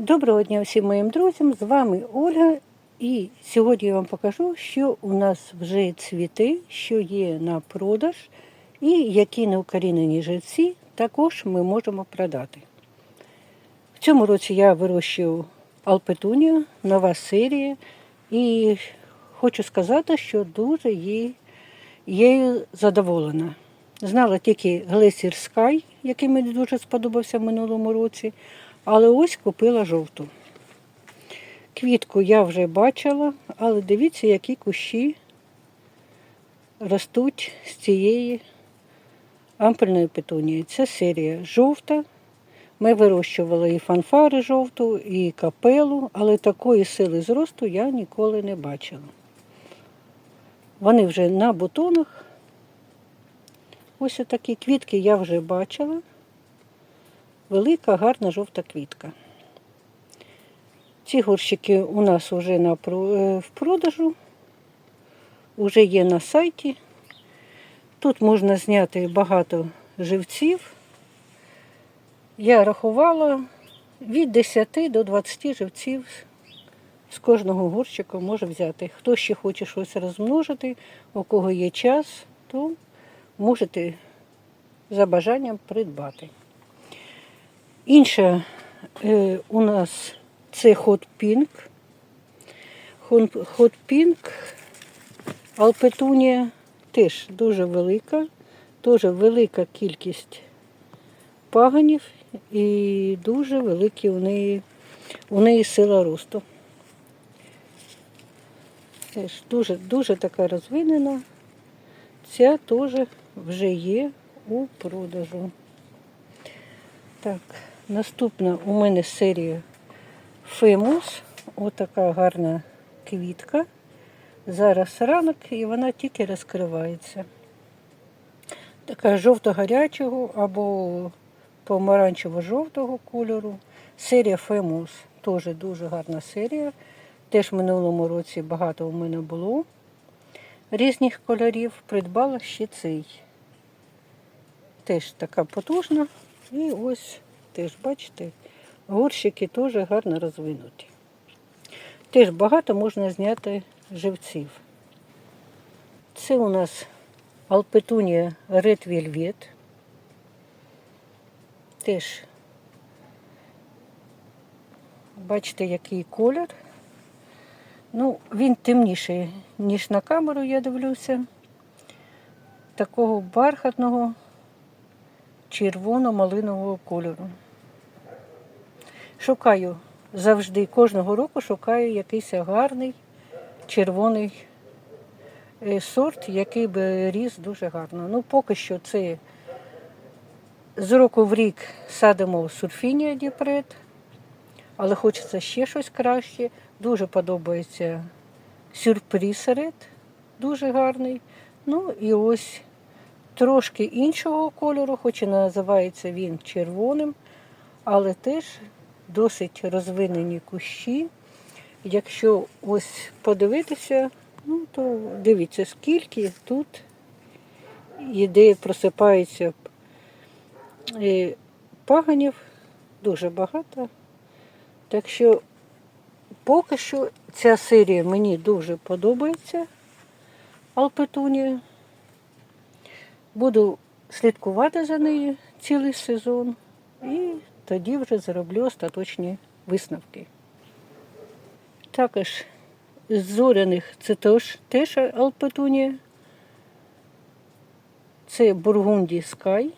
Доброго дня всім моїм друзям! З вами Ольга. І сьогодні я вам покажу, що у нас вже цвіти, що є на продаж, і які неукорінені живці також ми можемо продати. В цьому році я вирощую алпетунію, нова серія, і хочу сказати, що дуже їй, її задоволена. Знала тільки Glacier Sky, який мені дуже сподобався в минулому році, але ось купила жовту. Квітку я вже бачила, але дивіться, які кущі ростуть з цієї ампельної петунії. Це серія жовта. Ми вирощували і фанфари жовту, і капелу, але такої сили зросту я ніколи не бачила. Вони вже на бутонах. Ось такі квітки я вже бачила. Велика, гарна жовта квітка. Ці горщики у нас вже на, е, в продажу, вже є на сайті. Тут можна зняти багато живців. Я рахувала від 10 до 20 живців з кожного горщика може взяти. Хто ще хоче щось розмножити, у кого є час, то можете за бажанням придбати. Інша е, у нас це Hot Pink Алпетунія теж дуже велика, теж велика кількість паганів і дуже великі у неї, у неї сила росту. Теж дуже, дуже така розвинена. Ця теж вже є у продажу. Так, наступна у мене серія Фемус. Отака гарна квітка. Зараз ранок і вона тільки розкривається. Така жовто-гарячого або помаранчево-жовтого кольору. Серія Фемус. Теж дуже гарна серія. Теж в минулому році багато у мене було різних кольорів. Придбала ще цей. Теж така потужна. І ось теж, бачите, горщики теж гарно розвинуті. Теж багато можна зняти живців. Це у нас Алпетунія Red Velvet. Теж, бачите, який колір. Ну, він темніший, ніж на камеру, я дивлюся. Такого бархатного червоно-малинового кольору. Шукаю завжди, кожного року шукаю якийсь гарний червоний е, сорт, який би ріс дуже гарно. Ну, поки що це з року в рік садимо сурфінія діпред, але хочеться ще щось краще. Дуже подобається сюрприз ред, дуже гарний. Ну і ось трошки іншого кольору, хоч і називається він червоним, але теж досить розвинені кущі. Якщо ось подивитися, ну то дивіться, скільки тут іде, просипається е, паганів, дуже багато. Так що поки що ця серія мені дуже подобається. Алпетунія. Буду слідкувати за нею цілий сезон і тоді вже зроблю остаточні висновки. Також з зоряних це теж, теж Алпетунія. Це Бургунді Скай.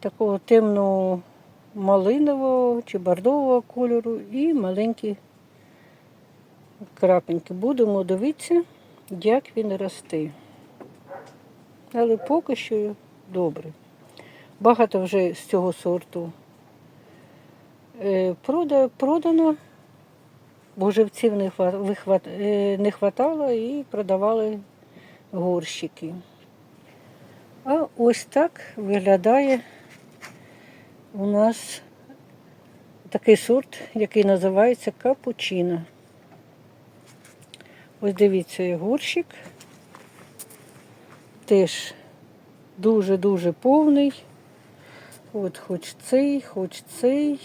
Такого темно-малинового чи бордового кольору і маленькі крапинки. Будемо дивитися, як він росте. Але поки що добре. Багато вже з цього сорту е, продано, бо живців не, хва- е, і продавали горщики. А ось так виглядає у нас такий сорт, який називається капучино. Ось дивіться, горщик. Теж дуже-дуже повний. От хоч цей, хоч цей.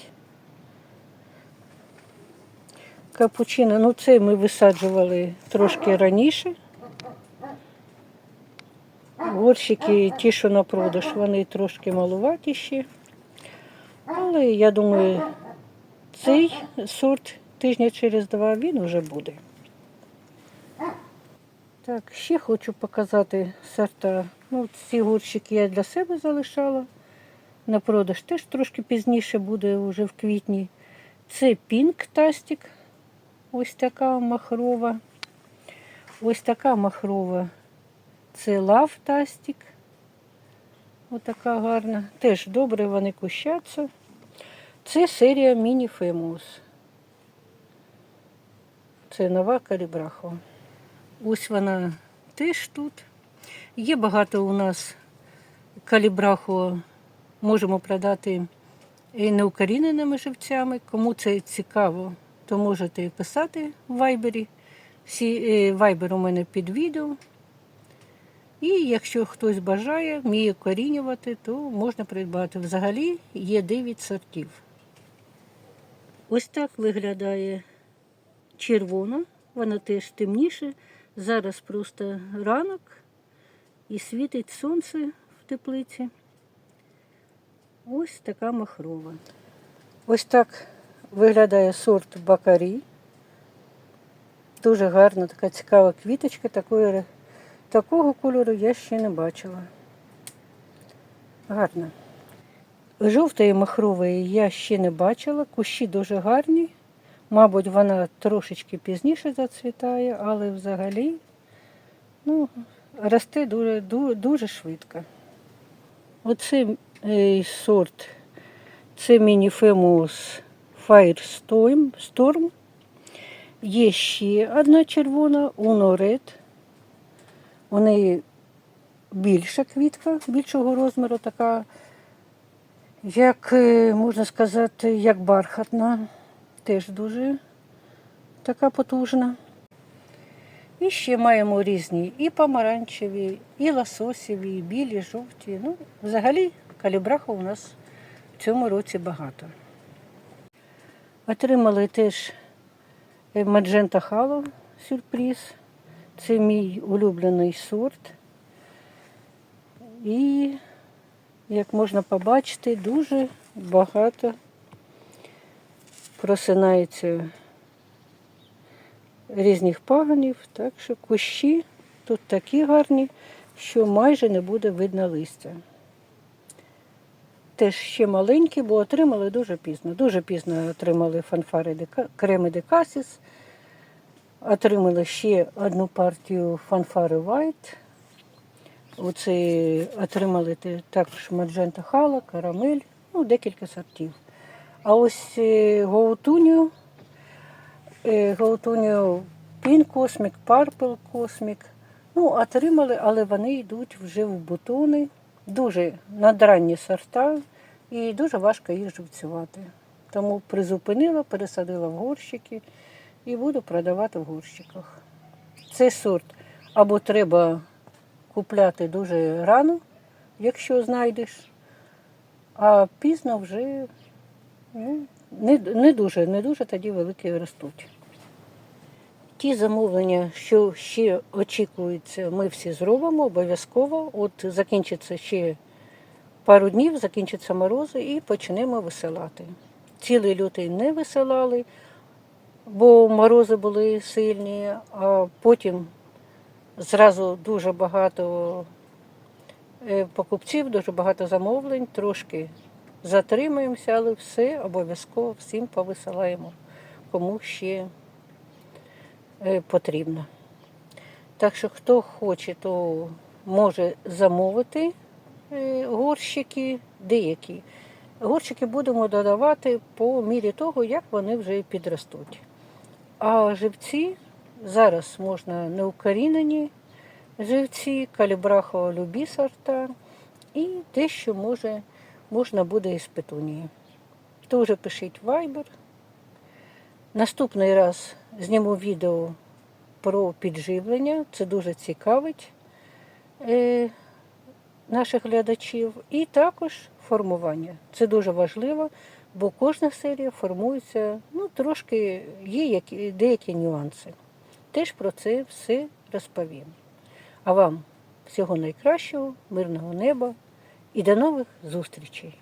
Капучино, ну цей ми висаджували трошки раніше. Горщики, ті, що на продаж, вони трошки малуваті ще. Але я думаю, цей сорт тижня через два він вже буде. Так, ще хочу показати сорта. Ну, ці горщики я для себе залишала. На продаж теж трошки пізніше буде, вже в квітні. Це Pink Тастик. Ось така махрова. Ось така махрова. Це Love Тастик. Ось така гарна. Теж добре вони кущаться. Це серія Міні Famous. Це нова калібрахова. Ось вона теж тут. Є багато у нас калібраху, можемо продати і неукоріненими живцями. Кому це цікаво, то можете писати в вайбері. Всі е, вайбер у мене під відео. І якщо хтось бажає, вміє корінювати, то можна придбати. Взагалі є 9 сортів. Ось так виглядає червона, вона теж темніше. Зараз просто ранок і світить сонце в теплиці. Ось така махрова. Ось так виглядає сорт бакарі. Дуже гарна, така цікава квіточка, такої, такого кольору я ще не бачила. Гарна. Жовтої махрової я ще не бачила, кущі дуже гарні. Мабуть, вона трошечки пізніше зацвітає, але взагалі ну, росте дуже, дуже, дуже швидко. Оце сорт, це Мініфемус Firestorm. Storm. Є ще одна червона, Red. У неї більша квітка, більшого розміру, така, як е, можна сказати, як бархатна теж дуже така потужна. І ще маємо різні і помаранчеві, і лососіві, і білі, жовті. Ну, взагалі калібраху у нас в цьому році багато. Отримали теж Маджента Хало сюрприз. Це мій улюблений сорт. І, як можна побачити, дуже багато просинається різних паганів, так що кущі тут такі гарні, що майже не буде видно листя. Теж ще маленькі, бо отримали дуже пізно. Дуже пізно отримали фанфари креми де касіс. Отримали ще одну партію фанфари White. Оце отримали також Маджента Хала, карамель, ну, декілька сортів. А ось е, Гоутуню Pink Cosmic, Purple Cosmic. Ну, отримали, але вони йдуть вже в бутони. Дуже надранні сорта і дуже важко їх живцювати. Тому призупинила, пересадила в горщики і буду продавати в горщиках. Цей сорт або треба купляти дуже рано, якщо знайдеш, а пізно вже ну, не, не дуже, не дуже тоді великі ростуть. Ті замовлення, що ще очікуються, ми всі зробимо обов'язково. От закінчиться ще пару днів, закінчаться морози і почнемо висилати. Цілий лютий не висилали, бо морози були сильні, а потім зразу дуже багато е, покупців, дуже багато замовлень, трошки затримуємося, але все обов'язково всім повисилаємо, кому ще потрібно. Так що, хто хоче, то може замовити е, горщики деякі. Горщики будемо додавати по мірі того, як вони вже підростуть. А живці зараз можна неукорінені живці, калібрахова любі сорта і те, що може, можна буде із петунії. Тоже пишіть Viber. Наступний раз зніму відео про підживлення. Це дуже цікавить е, наших глядачів. І також формування. Це дуже важливо, бо кожна серія формується, ну, трошки є які, деякі нюанси. Теж про це все розповім. А вам всього найкращого, мирного неба і до нових зустрічей!